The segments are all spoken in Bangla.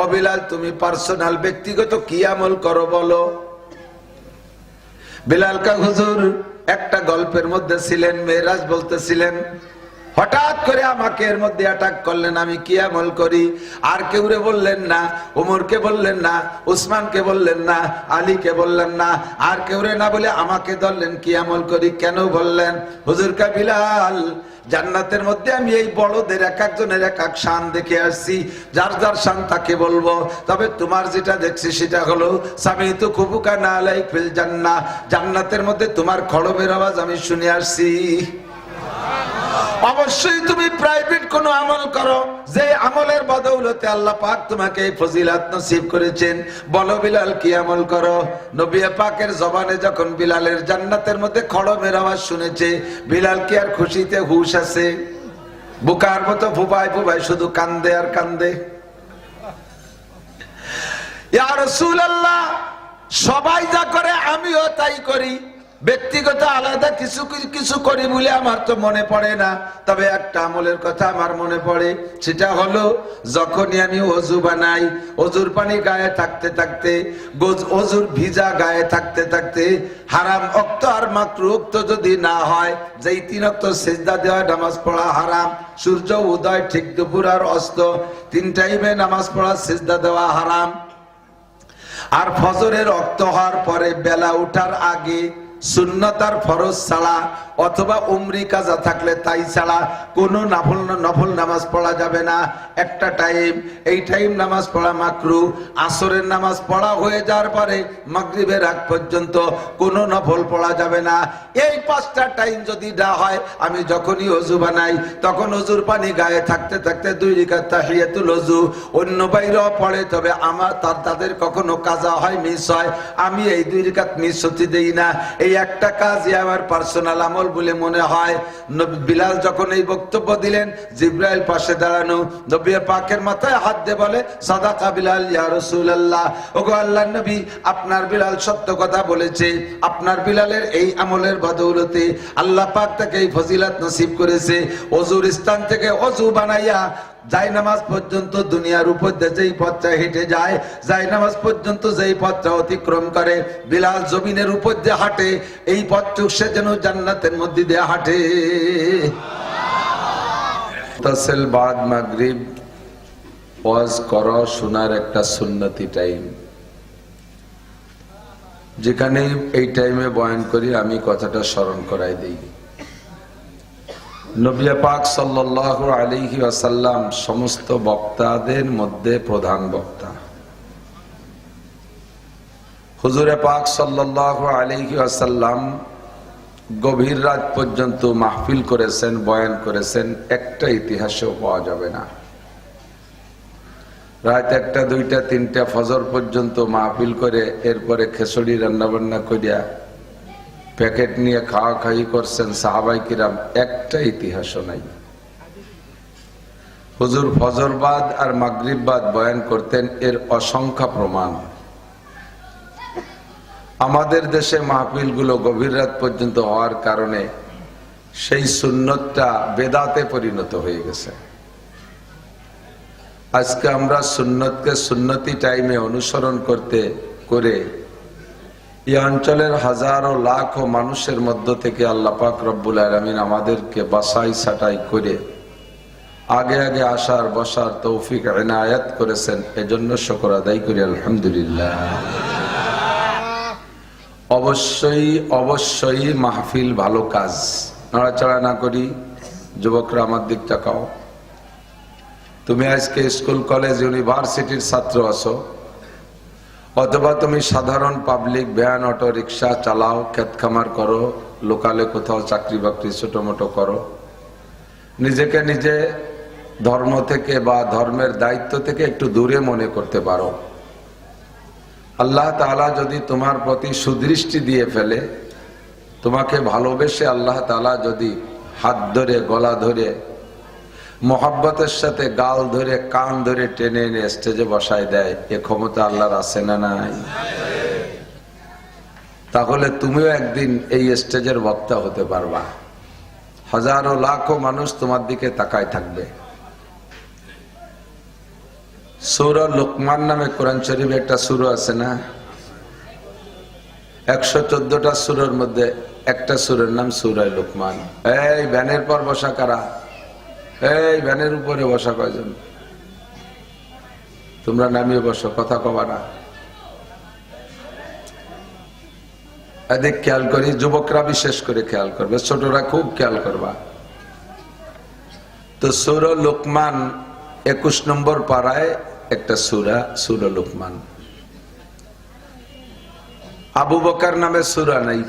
ও তুমি পার্সোনাল ব্যক্তিগত কি আমল করো বলো? বিলাল কা একটা গল্পের মধ্যে ছিলেন, মেয়েরাজ বলতেছিলেন, হঠাৎ করে আমাকে এর মধ্যে অ্যাটাক করলেন, আমি কি আমল করি? আর কেউরে বললেন না, উমরকে বললেন না, উসমানকে বললেন না, আলীকে বললেন না, আর কেউরে না বলে আমাকে ধরলেন, কি আমল করি কেন বললেন? হুজুর বিলাল জান্নাতের মধ্যে আমি এই বড়দের এক একজনের এক এক শান দেখে আসছি। যার যার শান তাকে বলব। তবে তোমার যেটা দেখছি সেটা হলো স্বামী তো খুবুকা না লাই ফেল জান্না জান্নাতের মধ্যে তোমার খড়বের আওয়াজ আমি শুনে আসছি। অবশ্যই তুমি প্রাইভেট কোন আমল করো। যে আমলের বদৌলতে আল্লাহ পাক তোমাকে এই ফজিলাত নসিব করেছেন। বলো বিলাল, কি আমল করো? নবী পাকের জবানে যখন বিলালের জান্নাতের মধ্যে খড়মের আওয়াজ শুনেছে, বিলাল কি আর খুশিতে হুশ আছে? বুকার মতো ফুবাই ফুবাই শুধু কান্দে আর কান্দে। ইয়া রাসূলুল্লাহ, সবাই যা করে আমিও তাই করি। ব্যক্তিগত আলাদা কিছু কিছু করি বলে আমার তো মনে পড়ে না। তবে একটা আমলের কথা আমার মনে পড়ে, সেটা হলো যখনই আমি অজু বানাই, অজুর পানি গায়ে থাকতে থাকতে অজুর ভিজা গায়ে থাকতে থাকতে, হারাম অক্ত আর মাত্র উক্ত যদি না হয়, যেই তিন অক্ত সেজদা দেওয়া, নামাজ পড়া হারাম, সূর্য উদয় ঠিক দুপুর আর অস্ত, তিন টাইমে নামাজ পড়া, সেজদা দেওয়া হারাম। আর ফজরের অক্ত হওয়ার পরে বেলা উঠার আগে সুন্নতার ফরজ ছাড়া অথবা উমরি কাজা থাকলে তাই ছাড়া কোনো নফল নফল নামাজ পড়া যাবে না। একটা টাইম এই টাইম নামাজ পড়া মাকরু, আসরের নামাজ পড়া হয়ে যাওয়ার পরে মাগরিবের আগ পর্যন্ত কোনো নফল পড়া যাবে না। এই পাঁচটা টাইম যদি না হয়, আমি যখনই অজু বানাই, তখন অজুর পানি গায়ে থাকতে থাকতে দুই রিকাত তাহিয়াতুল অজু। অন্য বাইরেও পড়ে, তবে আমার তার তাদের কখনো কাজা হয় মিস হয়। আমি এই দুই রিকাত মিস হতে দেই না। এই একটা কাজই আমার পার্সোনাল আমল বলে মনে হয় বিলাল যখন এই বক্তব্য দিলেন, জিব্রাইল পাশে দাঁড়ানো, নবী পাকের মাথায় হাত দিয়ে বলে, সাদাকা বিলাল, ইয়া রাসূলুল্লাহ। ওগো আল্লাহর নবী, আপনার বিলাল সত্য কথা বলেছে। আপনার বিলালের এই আমলের বদৌলতে আল্লাহ পাক তাকে এই ফজিলাত নসিব করেছে। অজুর স্থান থেকে অজু বানাইয়া যাই নামাজ পর্যন্ত দুনিয়ার উপর যেই পথটা হেঁটে যায় যাই নামাজ পর্যন্ত যেই পথটা অতিক্রম করে, বিলাল জমিনের উপর দিয়ে হাঁটে, এই পথটুক সে যেন জান্নাতের মধ্যে দিয়ে হাঁটে। তাসেল বাদ মাগরিব, ওয়াজ কর, শোনার একটা সুন্নতি টাইম। যেখানে এই টাইমে বয়ান করি, আমি কথাটা স্মরণ করাই দিই। নবিয়া পাক সাল্লাল্লাহু আলাইহি ওয়াসাল্লাম সমস্ত বক্তাদের মধ্যে প্রধান বক্তা। হুজুরে পাক সাল্লাল্লাহু আলাইহি ওয়াসাল্লাম গভীর রাত পর্যন্ত মাহফিল করেছেন, বয়ান করেছেন, একটা ইতিহাসেও পাওয়া যাবে না। রাত একটা, দুইটা, তিনটা, ফজর পর্যন্ত মাহফিল করে, এরপরে খেসড়ি রান্নাবান্না করিয়া প্যাকেট নিয়ে খাওয়া খাই করছেন সাহাবাই কিরাম, একটা ইতিহাসও নাই। হুজুর ফজরবাদ আর মাগরিববাদ বয়ান করতেন, এর অসংখ্য প্রমাণ। আমাদের দেশে মাহফিলগুলো গভীর রাত পর্যন্ত হওয়ার কারণে সেই সুন্নতটা বেদাতে পরিণত হয়ে গেছে। আজকে আমরা সুন্নতকে সুন্নতি টাইমে অনুসরণ করতে, করে এই অঞ্চলের হাজারো লাখ ও মানুষের মধ্য থেকে আল্লাহ পাক রব্বুল আলমিন আমাদেরকে বাসাই সাটাই করে আগে আগে আসার, বসার তৌফিক এনায়াত করেছেন। এজন্য শকর আদায় করি, আলহামদুলিল্লাহ। অবশ্যই অবশ্যই মাহফিল ভালো কাজ। নড়াচড়া না করি। যুবকরা আমার দিক তাকাও তুমি আজকে স্কুল, কলেজ, ইউনিভার্সিটির ছাত্র আছো। অথবা তুমি সাধারণ পাবলিক ভ্যান, অটো রিক্সা চালাও ক্ষেত খামার করো, লোকালে কোথাও চাকরি বাকরি ছোট মোটো করো। নিজেকে নিজে ধর্ম থেকে বা ধর্মের দায়িত্ব থেকে একটু দূরে মনে করতে পারো। আল্লাহ তাআলা যদি তোমার প্রতি সুদৃষ্টি দিয়ে ফেলে, তোমাকে ভালোবেসে আল্লাহ তাআলা যদি হাত ধরে, গলা ধরে মোহাব্বতের সাথে গাল ধরে, কান ধরে টেনে এনে স্টেজে বসায় দেয়, এ ক্ষমতা আল্লাহর আছে না নাই? তাহলে তুমিও একদিন এই স্টেজের বক্তা হতে পারবা। হাজারো লাখো মানুষ তোমার দিকে তাকায় থাকবে। সুরা লোকমান নামে কোরআন শরীফে একটা সুর আছে না? একশো চোদ্দটা সুরের মধ্যে একটা সুরের নাম সুরাই লোকমান। এই ভ্যানের পর বসা কারা? এই ভ্যানের উপরে বসা কয়জন? তোমরা নামিয়ে বসো, কথা কবা না। এদিক খেয়াল করি, যুবকরা বিশেষ করে খেয়াল করবে, ছোটরা খুব খেয়াল করবা। তো সুর লোকমান একুশ নম্বর পাড়ায় একটা সুরা, সুর লোকমান। আবু বকার নামে সুরা নাই,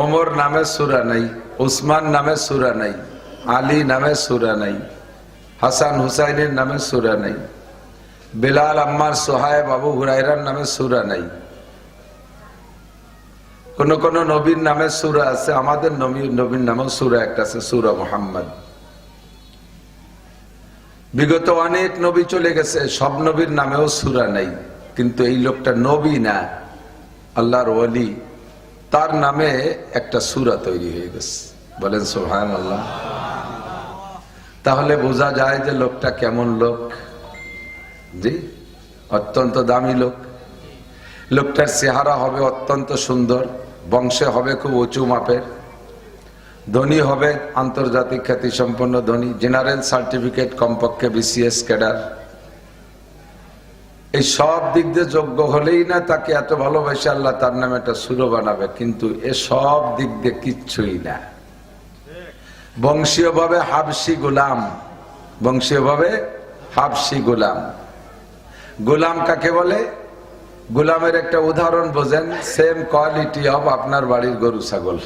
ওমর নামে সুরা নাই উসমান নামে সুরা নাই। আলী নামে সুরা নাই, হাসান হুসাইনের নামে সুরা নাই, বেলাল আম্মার সোহায়েব আবু হুরাইরার নামে সুরা নাই। কোন কোন নবীর নামে সুরা আছে, আমাদের নবীর নামেও সুরা একটা আছে, সুরা মোহাম্মদ। বিগত অনেক নবী চলে গেছে, সব নবীর নামেও সুরা নাই, কিন্তু এই লোকটা নবী না, আল্লাহর ওলি, তার নামে একটা সুরা তৈরি হয়ে গেছে। বলেন সোহান আল্লাহ তাহলে বোঝা যায় যে লোকটা কেমন লোক। জি, অত্যন্ত দামি লোক। লোকটার চেহারা হবে অত্যন্ত সুন্দর, বংশে হবে খুব উঁচু মাপের। ধনী হবে আন্তর্জাতিক খ্যাতি সম্পন্ন ধনী, জেনারেল সার্টিফিকেট কমপক্ষে বিসিএস ক্যাডার। এই সব দিক দিয়ে যোগ্য হলেই না তাকে এত ভালোবাসে আল্লাহ তার নামে একটা সুরো বানাবে, কিন্তু এ সব দিক দিয়ে কিচ্ছুই না। বংশীয়ভাবে হাবসি গোলাম। বংশীয়ভাবে হাবসি গোলাম। গোলাম কাকে বলে? গোলামের একটা উদাহরণ বোঝেন সেম কোয়ালিটি অব আপনার বাড়ির গরু, ছাগল।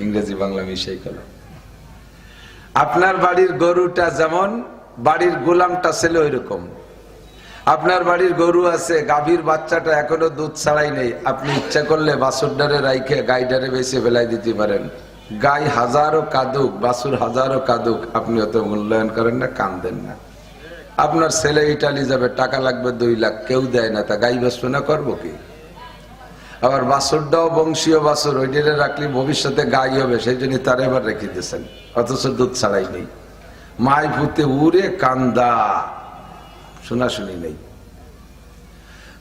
ইংরেজি বাংলা মিশাই গেল। আপনার বাড়ির গরুটা যেমন, বাড়ির গোলামটা ছিল ওই রকম আপনার বাড়ির গরু আছে, গাভীর বাচ্চাটা এখনও দুধ ছাড়াই নেই। আপনি ইচ্ছা করলে বাসুরডারে রাইখে গাইডারে বেশি ফেলাই দিতে পারেন। গাই হাজারো কাদুক, বাসুর হাজারো কাদুক, আপনি অত মূল্যায়ন করেন না কান দেন না। আপনার ছেলে ইটালি যাবে, টাকা লাগবে দুই লাখ, কেউ দেয় না, তা গাই বেসবে না, করব কি? আবার বাসুরটাও বংশীয় বাসুর ওইটারে রাখলে ভবিষ্যতে গাই হবে, সেই জন্য তার এবার রেখে দিয়েছেন। অথচ দুধ ছাড়াই নেই। মাই ফুতে উড়ে কান্দা। শোনাশুনি নেই।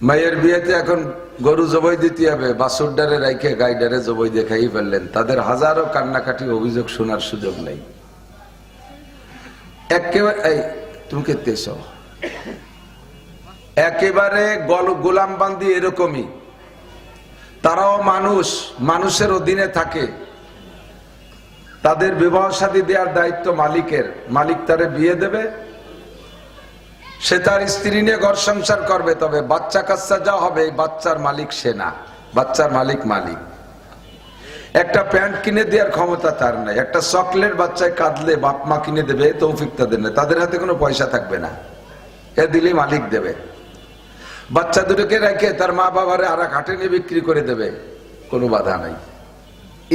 মায়ের বিয়েতে এখন গরু জবই দিতে হবে বাসুরডারে রাইখে গাইডারে জবই দেখাই ফেললেন। তাদের হাজারো কান্নাকাটি অভিযোগ শোনার সুযোগ নেই। একেবারে, এই, তুমি এসো। একেবারে গল, গোলাম বান্দি এরকমই। তারাও মানুষ, মানুষের অধীনে থাকে। তাদের বিবাহ সাদী দেওয়ার দায়িত্ব মালিকের। মালিক তারে বিয়ে দেবে সে তার স্ত্রী নিয়ে ঘর সংসার করবে, তবে বাচ্চা কাচ্চা যা হবে বাচ্চার মালিক সে না। বাচ্চার মালিক মালিক। একটা প্যান্ট কিনে দেওয়ার ক্ষমতা তার নাই। একটা চকলেট বাচ্চায় কাঁদলে বাপ মা কিনে দেবে তৌফিক তাদের নেই। তাদের হাতে কোনো পয়সা থাকবে না। এ দিলে মালিক দেবে। বাচ্চা দুটোকে রেখে তার মা বাবারে আর হাটে নিয়ে বিক্রি করে দেবে। কোনো বাধা নাই।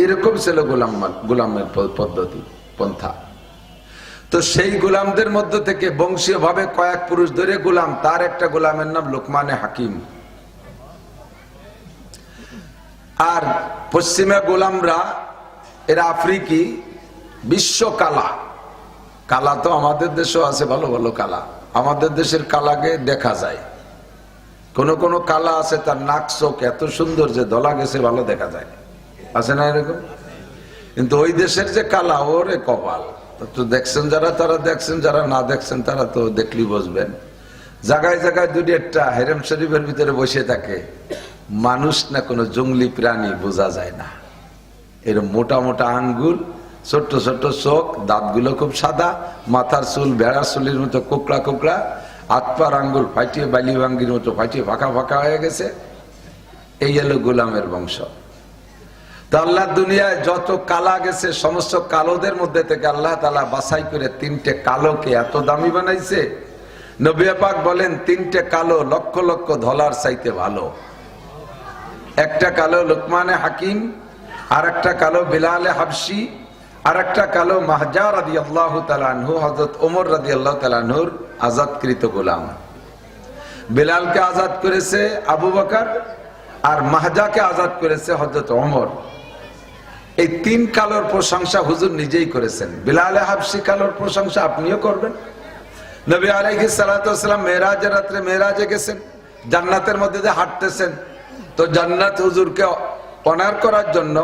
এরকম ছিল গোলাম গোলামের পদ্ধতি, পন্থা। তো সেই গোলামদের মধ্য থেকে বংশীয় ভাবে কয়েক পুরুষ ধরে গোলাম, তার একটা গোলামের নাম লোকমানে হাকিম। আর পশ্চিমা গোলামরা, এরা আফ্রিকি বিশ্ব কালা কালা তো আমাদের দেশেও আছে, ভালো ভালো কালা। আমাদের দেশের কালাকে দেখা যায়। কোন কোন কালা আছে, তার নাক, চোখ এত সুন্দর যে দলা গেছে, ভালো দেখা যায়। আছে না এরকম? কিন্তু ওই দেশের যে কালা, ওরে কপাল। তো দেখছেন যারা, তারা দেখছেন, যারা না দেখছেন, তারা তো দেখলি বসবেন জায়গায় জায়গায় দুটি একটা হেরেম শরীফের ভিতরে বসে থাকে। মানুষ না কোনো জঙ্গলি প্রাণী বোঝা যায় না। এর মোটা মোটা আঙ্গুল, ছোট্ট ছোট্ট চোখ, দাঁতগুলো খুব সাদা, মাথার চুল বেড়ার চুলের মতো কোকড়া কোকড়া, হাত পার আঙ্গুল ফাটিয়ে, বালি ভাঙ্গির মতো ফাটিয়ে, ফাঁকা ফাঁকা হয়ে গেছে। এই হলো গোলামের বংশ। তো আল্লাহ দুনিয়ায় যত কালা গেছে, সমস্ত কালোদের মধ্যে থেকে আল্লাহ তালা বাছাই করে তিনটে কালোকে এত দামি বানাইছে। নবিয়াপাক বলেন, তিনটে কালো লক্ষ লক্ষ ধলার চাইতে ভালো। একটা কালো লোকমানে হাকিম, আর একটা কালো বিলালে হাবসি আর একটা কালো মাহজা রাদি আল্লাহ তালানহু হজরত ওমর রাদি আল্লাহ তালানহুর আজাদকৃত গোলাম। বিলালকে আজাদ করেছে আবু বকার, আর মাহজাকে আজাদ করেছে হজরত ওমর। এই তিন কালোর প্রশংসা হুজুর নিজেই করেছেন। বিলালে হাবসি কালোর প্রশংসা আপনিও করবেন। নবী আলাইহি সালাম মেরাজের রাত্রে মেরাজে গেছেন, জান্নাতের মধ্যে দিয়ে হাঁটতেছেন। তো জান্নাত হুজুরকে অনার করার জন্য,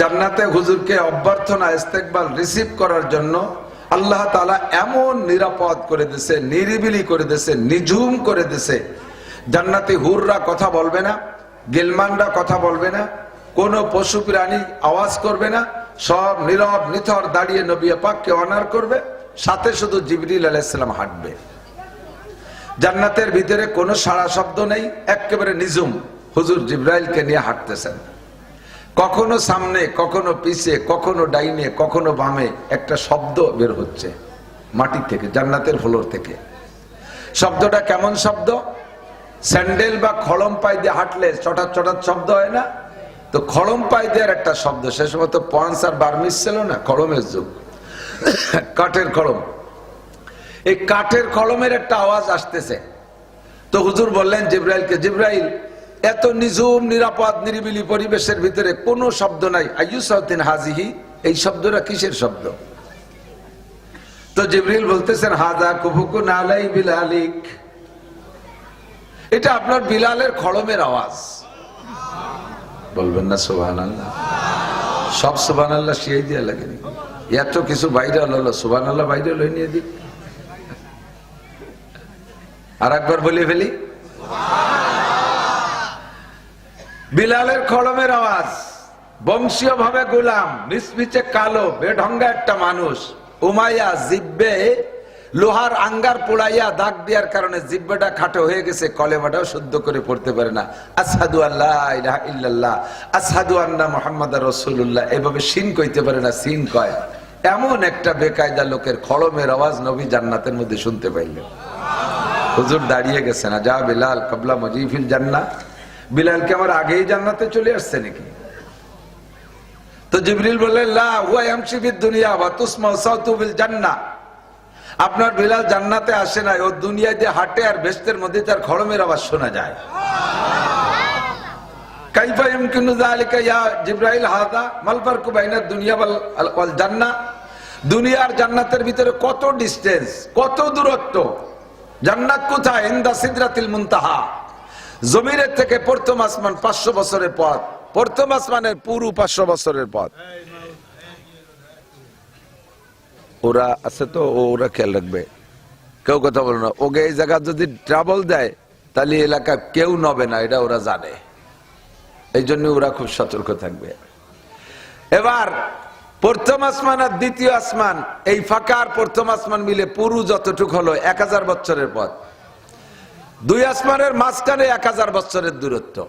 জান্নাতে হুজুরকে অভ্যর্থনা, ইস্তেকবাল রিসিভ করার জন্য আল্লাহ তাআলা এমন নিরাপদ করে দিছে নিরিবিলি করে দিছে নিঝুম করে দিছে জান্নাতি হুররা কথা বলবে না, গিলমানরা কথা বলবে না কোনো পশু প্রাণী আওয়াজ করবে না, সব নীরব, নিথর দাঁড়িয়ে নবী পাককে অনার করবে, সাথে শুধু জিবরিল আলাইসালাম হাঁটবে। জান্নাতের ভিতরে কোনো সাড়া শব্দ নেই একেবারে নিজুম হুজুর জিব্রাইলকে নিয়ে হাঁটতেছেন। কখনো সামনে, কখনো পিছে, কখনো ডাইনে, কখনো বামে একটা শব্দ বের হচ্ছে মাটি থেকে, জান্নাতের ফ্লোর থেকে। শব্দটা কেমন শব্দ? স্যান্ডেল বা খড়ম পাই দিয়ে হাঁটলে চটার চটার শব্দ হয় না? তো খড়ম পাই দেওয়ার একটা শব্দ, সে সময় তো পঞ্চ আর বার্মিস ছিল না, খড়মের যুগ। কাঠের খড়ম। এই কাঠের কলমের একটা আওয়াজ আসতেছে। তো হুজুর বললেন, জিব্রাইলকে, জিব্রাইল, এত নিঝুম, নিরাপদ, নিরিবিলি পরিবেশের ভিতরে কোনো শব্দ নাই। আয়ুসাউদ্দিন হাজিহি? এই শব্দটা কিসের শব্দ? তো জিব্রিল বলতেছেন হাজা কুফুকু নালাই বিলালিক। এটা আপনার বিলালের খড়মের আওয়াজ। বলবেন না সোহান আল্লাহ সব সোহান আল্লাহ শিয়াই দিয়ে লাগেনি এত কিছু বাইরে হলো সোহান আল্লাহ বাইরে লই নিয়ে দিক। আর একবার বলে ফেলি। বিলালের খড়মের আওয়াজ বংশীয় ভাবে গোলাম মিসমিচে কালো, বেঢঙ্গা একটা মানুষ, উমাইয়া, জিব্বে লোহার আঙ্গার পোড়াইয়া দাগ দেওয়ার কারণে জিব্বাটা খাটো হয়ে গেছে, কলেমাটাও শুদ্ধ করে পড়তে পারে না। আসাদু আল্লাহ ইল্লাল্লাহ আসাদু আন্না মোহাম্মদ রসুল্লাহ এভাবে সিন কইতে পারে না, সিন কয়। এমন একটা বেকায়দা লোকের খড়মের আওয়াজ নবী জান্নাতের মধ্যে শুনতে পাইলেন হুজুর দাঁড়িয়ে গেছে না, যা বিলাল, কবলা মজিফিল জান্না বিলালকে আমার আগেই জান্নাতে চলে আসছে নাকি? তো জিবরিল বললেন, লা, হুয়া ইয়ামশি ফিদ দুনিয়া, ওয়া তুসমাউ সাউতু বিল জান্নাহ। আপনার বিলাল জান্নাতে আসে না ও দুনিয়ায় যে হাঁটে আর বেস্তের মধ্যে তার খড়মের আওয়াজ শোনা যায়। দুনিয়ার জান্নাতের ভিতরে কত কত দূরত্ব। জান্নাত কোথায়? মুনতাহা। জমিনের থেকে প্রথম আসমান পাঁচশো বছরের পথ, প্রথম আসমানের পুরু পাঁচশো বছরের পথ। ওরা আছে তো ওরা খেয়াল রাখবে। কেউ কথা বলো না। ওকে এই জায়গা যদি ট্রাবল দেয়, তাহলে এলাকা কেউ নবে না, এটা ওরা জানে। এই জন্য ওরা খুব সতর্ক থাকবে। এবার, প্রথম আসমান আর দ্বিতীয় আসমান, এই ফাঁকার প্রথম আসমান মিলে পুরু যতটুক হলো এক হাজার বছরের পথ। দুই আসমানের মাঝখানে এক হাজার বছরের দূরত্ব।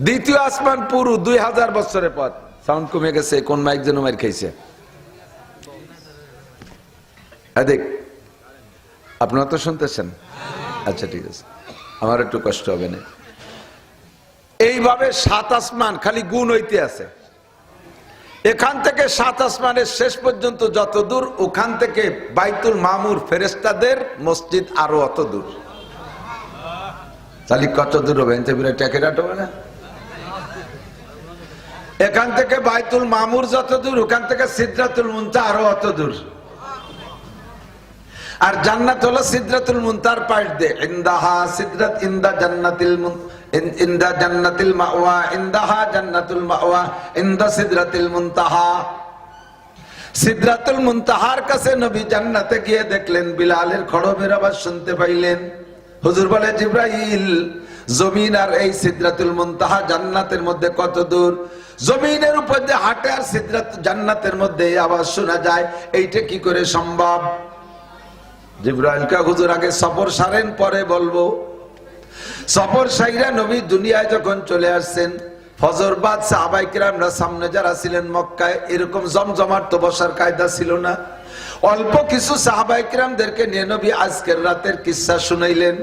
দ্বিতীয় আসমান পুরু দুই হাজার বছরের পথ। সাউন্ড কমে গেছে, কোন মাইক যেন মাইর খাইছে। দেখ, আপনারা তো শুনতেছেন। আচ্ছা ঠিক আছে। আমার একটু কষ্ট হবে না। এইভাবে সাত আসমান খালি গুণ হইতে আছে। এখান থেকে সাত আসমানের শেষ পর্যন্ত যত দূর, ওখান থেকে বাইতুল মামুর ফেরেস্তাদের মসজিদ আরও অত দূর। তাহলে কত দূর হবে? না? এখান থেকে বাইতুল মামুর যত দূর, ওখান থেকে সিদ্ধাতুল মুন্তা আরও অত দূর। আর জান্নাত হলো সিদ্ধাতুল মুনতার পাশ দিয়ে ইন্দাহা সিদ্রাত ইন্দা জান্নাতিল ইন্দা জান্নাতিল মাওয়া, ইন্দাহা জান্নাতুল মাওয়া, ইন্দা সিদরাতিল মুনতাহা। সিদরাতুল মুনতাহার কাছে নবী জান্নাতে গিয়ে দেখলেন, বিলালের খড়বের আওয়াজ শুনতে পাইলেন। হুজুর বলে, জিব্রাইল, জমিন আর এই সিদরাতুল মুনতাহা জান্নাতের মধ্যে কত দূর? জমিনের উপর যে হাঁটে আর সিদরাত জান্নাতের মধ্যে আওয়াজ শোনা যায়। এইটা কি করে সম্ভব? জিব্রাইলকে হুজুর আগে সফর সারেন, পরে বলব। সফর সাইরা নবী দুনিয়ায় যখন চলে আসছেন, ফজর বাদ সামনে যারা ছিলেন মক্কায়, এরকম জমজমাট তো বসার কায়দা ছিল না। অল্প কিছু সাহাবাইকিরামদেরকে নিয়ে নবী আজকের রাতের কিসা শুনাইলেন।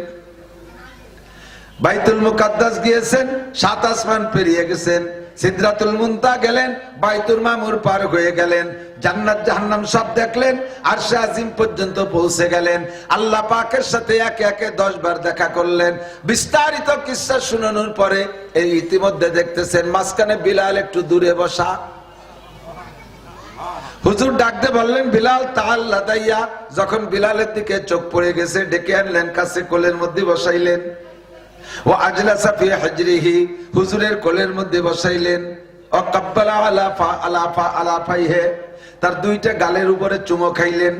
বাইতুল মুকাদ্দাস গিয়েছেন, সাত আসমান পেরিয়ে গেছেন। সিদ্ধাতুল মুন্তা গেলেন, বাইতুল মামুর পার হয়ে গেলেন, জান্নাত জাহান্নাম সব দেখলেন আর আজিম পর্যন্ত পৌঁছে গেলেন। আল্লাহ পাকের সাথে একে একে দশ বার দেখা করলেন। বিস্তারিত কিসা শুনানোর পরে এই ইতিমধ্যে দেখতেছেন, মাঝখানে বিলাল একটু দূরে বসা। হুজুর ডাকতে বললেন, বিলাল তাল লাদাইয়া যখন বিলালের দিকে চোখ পড়ে গেছে, ডেকে আনলেন, কাছে কোলের মধ্যে বসাইলেন। ও আজলাসা ফি হাজরিহি, হুজুরের কোলের মধ্যে বসাইলেন। ও কাব্বালা আলা ফা আলা ফা, আলা ফাইহে, তার দুইটা গালের উপরে চুমো খাইলেন।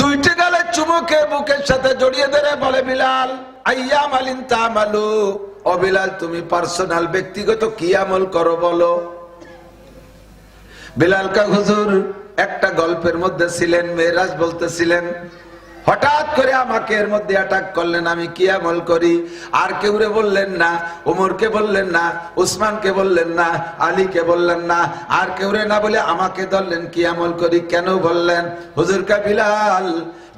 দুইটা গালে চুমুকে বুকের সাথে জড়িয়ে ধরে বলে, বিলাল আইয়া মালিন তামালু। ও বিলাল, তুমি পার্সোনাল, ব্যক্তিগত কি আমল করো বলো? বিলাল কা হুজুর, একটা গল্পের মধ্যে ছিলেন, মেয়েরাজ বলতেছিলেন হঠাৎ করে আমাকে এর মধ্যে অ্যাটাক করলেন, আমি কি আমল করি? আর কেউরে বললেন না, উমরকে বললেন না, উসমানকে বললেন না, আলীকে বললেন না, আর কেউরে না বলে আমাকে ধরলেন, কি আমল করি, কেন বললেন? হুজুর কা বিলাল,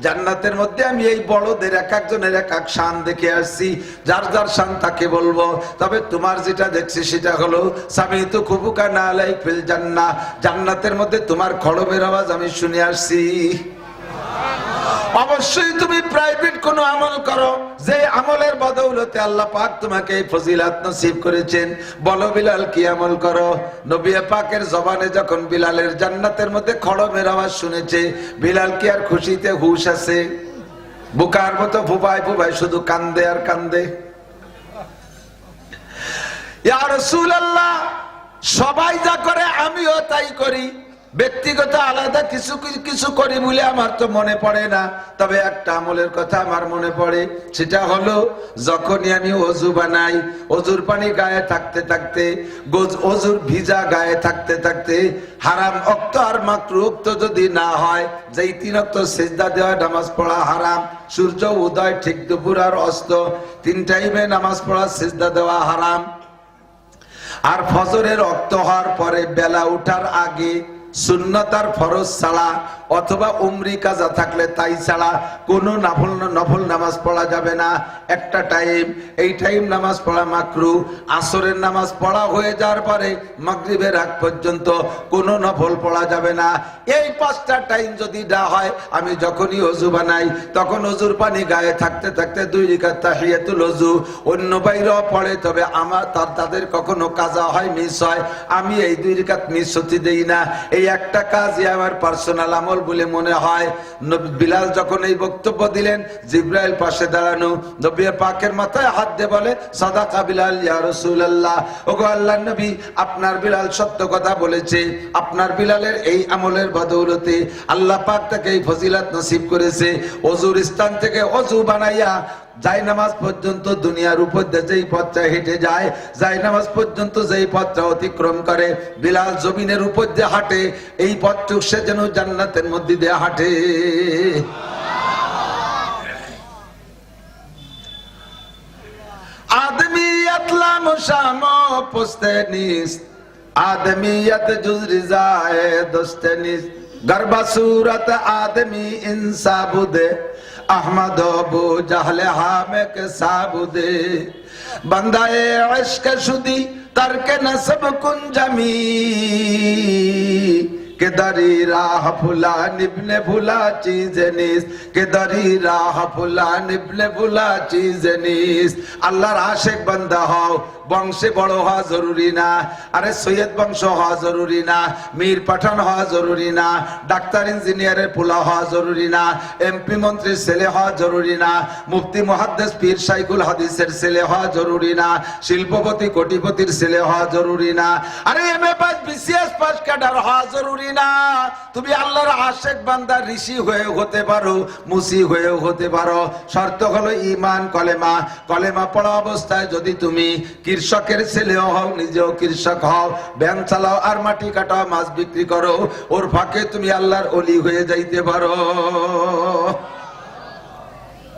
জান্নাতের মধ্যে আমি এই বড়দের এক একজনের এক এক শান দেখে আসছি, যার যার শান তাকে বলব। তবে তোমার যেটা দেখছি সেটা হলো স্বামী তো খুবুকা না লাই ফিল জান্না জান্নাতের মধ্যে তোমার খড়বের আওয়াজ আমি শুনে আসছি। অবশ্যই তুমি প্রাইভেট কোন আমল করো। যে আমলের বদৌলতে আল্লাহ পাক তোমাকে এই ফজিলাত নসিব করেছেন। বলো বিলাল কি আমল করো? নবী পাকের জবানে যখন বিলালের জান্নাতের মধ্যে খড়মের আওয়াজ শুনেছে, বিলাল কি আর খুশিতে হুশ আছে? বুকার মতো ফুবাই ফুবাই শুধু কান্দে আর কান্দে। ইয়া রাসূলুল্লাহ, সবাই যা করে আমিও তাই করি। ব্যক্তিগত আলাদা কিছু কিছু করি বলে আমার তো মনে পড়ে না। তবে একটা আমলের কথা আমার মনে পড়ে, সেটা হলো, যখনই আমি অজু বানাই, অজুর পানি গায়ে থাকতে থাকতে অজুর ভিজা গায়ে থাকতে থাকতে, হারাম অক্ত আর মাত্র উক্ত যদি না হয় যে তিন অক্ত সেজদা দেওয়া, নামাজ পড়া হারাম, সূর্য, উদয়, ঠিক দুপুর আর অস্ত, তিন টাইমে নামাজ পড়া, সেজদা দেওয়া হারাম। আর ফজরের রক্ত হওয়ার পরে বেলা উঠার আগে সুন্নতার ফরজ ছাড়া অথবা উমরি কাজা থাকলে তাই ছাড়া কোনো নফল নফল নামাজ পড়া যাবে না। একটা টাইম এই টাইম নামাজ পড়া মাকরু, আসরের নামাজ পড়া হয়ে যাওয়ার পরে মাগরিবের আগ পর্যন্ত কোনো নফল পড়া যাবে না। এই পাঁচটা টাইম যদি না হয়, আমি যখনই অজু বানাই, তখন অজুর পানি গায়ে থাকতে থাকতে দুই রিকাত তাহিয়াতুল অজু। অন্য বাইরেও পড়ে, তবে আমার তার তাদের কখনো কাজা হয় মিস হয়। আমি এই দুই রিকাত মিস হতে দেই না। এই একটা কাজই আমার পার্সোনাল আমল। বলে মনে হয় বিলাল যখন এই বক্তব্য দিলেন, জিব্রাইল পাশে দাঁড়ানো, নবী পাকের মাথায় হাত দিয়ে বলে, সাদাকা বিলাল, ইয়া রাসূলুল্লাহ। ওগো আল্লাহর নবী, আপনার বিলাল সত্য কথা বলেছে। আপনার বিলালের এই আমলের বদৌলতে আল্লাহ পাক তাকে এই ফজিলাত নসিব করেছে। অজুর স্থান থেকে অজু বানাইয়া যাই নামাজ পর্যন্ত দুনিয়ার উপর দিয়ে যেই পথটা হেঁটে যায়, যাই নামাজ পর্যন্ত যেই পথটা অতিক্রম করে, বিলাল জমিনের উপর দিয়ে হাঁটে, এই পথটুক সে যেন জান্নাতের মধ্যে দিয়ে হাঁটে। আদমি আদমিয়ত আদমি ইনসাবুদে আহমদ বু জাহলে হামেক সাবুদে। বান্দায়ে আশকে সুদি তারকে নসব কুঞ্জামি के दरी राह फुला निबने भुला चीज निस के दरी राह फुला নিবনে ভুলা চিজ নিস আল্লাহর আশেক বান্দা হও বংশে বড় হওয়া জরুরি না আরে সৈয়দ বংশ হওয়া জরুরি না মীর পাঠান হওয়া জরুরি না ডাক্তার ইঞ্জিনিয়ারের পোলা হওয়া জরুরি না এমপি মন্ত্রীর ছেলে হওয়া জরুরি না মুফতি মহাদ্দেশ পীর সাইকুল হাদিসের ছেলে হওয়া জরুরি না শিল্পপতি কোটিপতির ছেলে হওয়া জরুরি না আরে M A pass BCS pass cadre হওয়া জরুরি না। তুমি আল্লাহর আশেক বান্দা, ঋষি হয়ে হতে পারো, মুসি হয়েও হতে পারো। শর্ত হলো ইমান কলেমা। কলেমা পড়া অবস্থায় যদি তুমি কৃষকের ছেলেও হও, নিজেও কৃষক হও, ব্যান চালাও আর মাটি কাটাও, মাছ বিক্রি করো, ওর ফাঁকে তুমি আল্লাহর অলি হয়ে যাইতে পারো।